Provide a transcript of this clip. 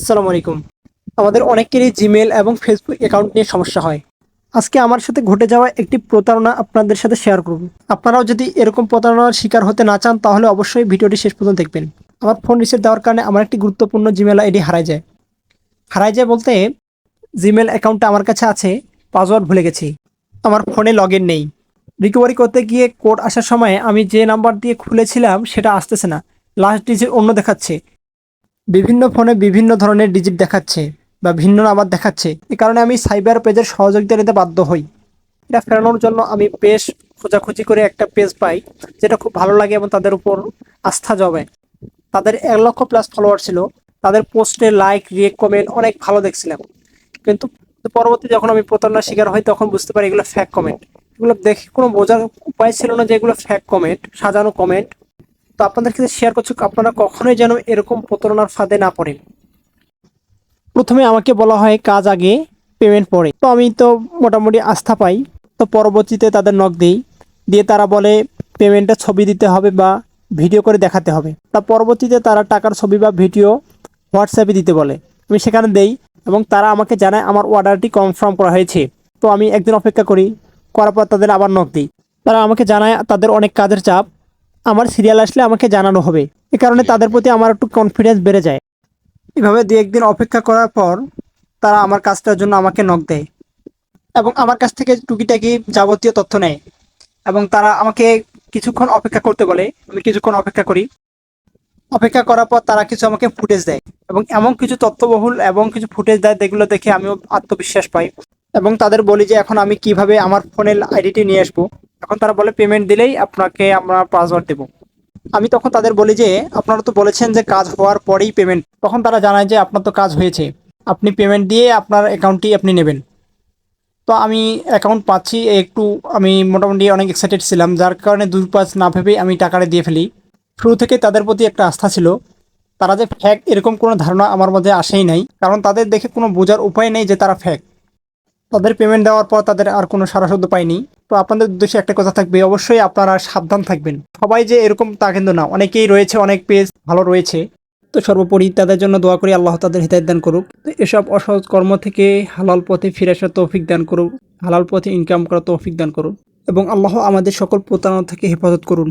আসসালামু আলাইকুম। আমাদের অনেকেরই জিমেল এবং ফেসবুক অ্যাকাউন্ট নিয়ে সমস্যা হয়। আজকে আমার সাথে ঘটে যাওয়া একটি প্রতারণা আপনাদের সাথে শেয়ার করব। আপনারাও যদি এরকম প্রতারণার শিকার হতে না চান, তাহলে অবশ্যই ভিডিওটি শেষ পর্যন্ত দেখবেন। আমার ফোন রিসেট দেওয়ার কারণে আমার একটি গুরুত্বপূর্ণ জিমেল আইডি হারায় যায়। হারায় যায় বলতে জিমেল অ্যাকাউন্টটা আমার কাছে আছে পাসওয়ার্ড ভুলে গেছি। আমার ফোনে লগ নেই। রিকভারি করতে গিয়ে কোড আসার সময় আমি যে নাম্বার দিয়ে খুলেছিলাম, সেটা আসতেছে না। লাস্ট ডিজিট অন্য দেখাচ্ছে। বিভিন্ন ফোনে বিভিন্ন ধরনের ডিজিট দেখাচ্ছে বা ভিন্ন নাম্বার দেখাচ্ছে। এ কারণে আমি সাইবার পেজের সহযোগিতা নিতে বাধ্য হই। এটা ফেরানোর জন্য আমি বেশ খোঁজাখুঁজি করে একটা পেজ পাই, যেটা খুব ভালো লাগে এবং তাদের উপর আস্থা জমে। তাদের এক লক্ষ প্লাস ফলোয়ার ছিল। তাদের পোস্টে লাইক, রিয়েক্ট, কমেন্ট অনেক ভালো দেখছিলাম। কিন্তু পরবর্তী যখন আমি প্রতারণার শিকার হই, তখন বুঝতে পারি এগুলো ফ্যাক কমেন্ট এগুলো দেখে কোনো বোঝার উপায় ছিল না যে এগুলো ফ্যাক কমেন্ট সাজানো কমেন্ট তো আপনাদের ক্ষেত্রে শেয়ার করছি, আপনারা কখনোই যেন এরকম প্রতারণার ফাঁদে না পড়েন। প্রথমে আমাকে বলা হয়, কাজ আগে পেমেন্ট পরে। তো আমি তো মোটামুটি আস্থা পাই, তো পরবর্তীতে তাদের নক দিই। দিয়ে তারা বলে পেমেন্টটা ছবি দিতে হবে বা ভিডিও করে দেখাতে হবে। তা পরবর্তীতে তারা টাকার ছবি বা ভিডিও হোয়াটসঅ্যাপে দিতে বলে। আমি সেখানে দেই এবং তারা আমাকে জানায়, আমার অর্ডারটি কনফার্ম করা হয়েছে। তো আমি একদিন অপেক্ষা করি, করার পর তাদের আবার নক দিই। তারা আমাকে জানায়, তাদের অনেক কাজের চাপ। আমার সিরিয়াল আসলে আমাকে জানানো হবে। এ কারণে তাদের প্রতি আমার একটু কনফিডেন্স বেড়ে যায়। এভাবে দু একদিন অপেক্ষা করার পর তারা আমার কাজটার জন্য আমাকে নক দেয় এবং আমার কাছ থেকে টুকিটাকি যাবতীয় তথ্য নেয় এবং তারা আমাকে কিছুক্ষণ অপেক্ষা করতে বলে, আমি কিছুক্ষণ অপেক্ষা করি। অপেক্ষা করার পর তারা কিছু আমাকে ফুটেজ দেয় এবং এমন কিছু তথ্যবহুল এবং কিছু ফুটেজ দেয় যেগুলো দেখে আমিও আত্মবিশ্বাস পাই এবং তাদের বলি যে, এখন আমি কীভাবে আমার ফোনের আইডিটি নিয়ে আসব? এখন তারা বলে পেমেন্ট দিলেই আপনাকে আমরা পাসওয়ার্ড দেবো। আমি তখন তাদের বলি যে, আপনারা তো বলেছেন যে কাজ হওয়ার পরেই পেমেন্ট তখন তারা জানায় যে, আপনার তো কাজ হয়েছে। আপনি পেমেন্ট দিয়ে আপনার অ্যাকাউন্টটি আপনি নেবেন। তো আমি অ্যাকাউন্ট পাচ্ছি, একটু আমি মোটামুটি অনেক এক্সাইটেড ছিলাম। যার কারণে দুই পাঁচ না ভেবেই আমি টাকাটা দিয়ে ফেলি। শুরু থেকে তাদের প্রতি একটা আস্থা ছিল। তারা যে ফ্যাক এরকম কোনো ধারণা আমার মধ্যে আসেই নাই। কারণ তাদের দেখে কোনো বোঝার উপায় নেই যে তারা ফ্যাক তাদের পেমেন্ট দেওয়ার পর তাদের আর কোনো সারা শব্দ পাইনি। তো আপনাদের উদ্দেশ্যে একটা কথা থাকবে, অবশ্যই আপনারা সাবধান থাকবেন। সবাই যে এরকম তা কিন্তু না, অনেকেই রয়েছে, অনেক পেজ ভালো রয়েছে। তো সর্বোপরি তাদের জন্য দোয়া করি, আল্লাহ তাদের হৃদায়ত দান করুক। তো এসব অসহজ কর্ম থেকে হালাল পথে ফিরে আসার তৌফিক দান করুক, হালাল পথে ইনকাম করার তৌফিক দান করুক। এবং আল্লাহ আমাদের সকল প্রতারণা থেকে হেফাজত করুন।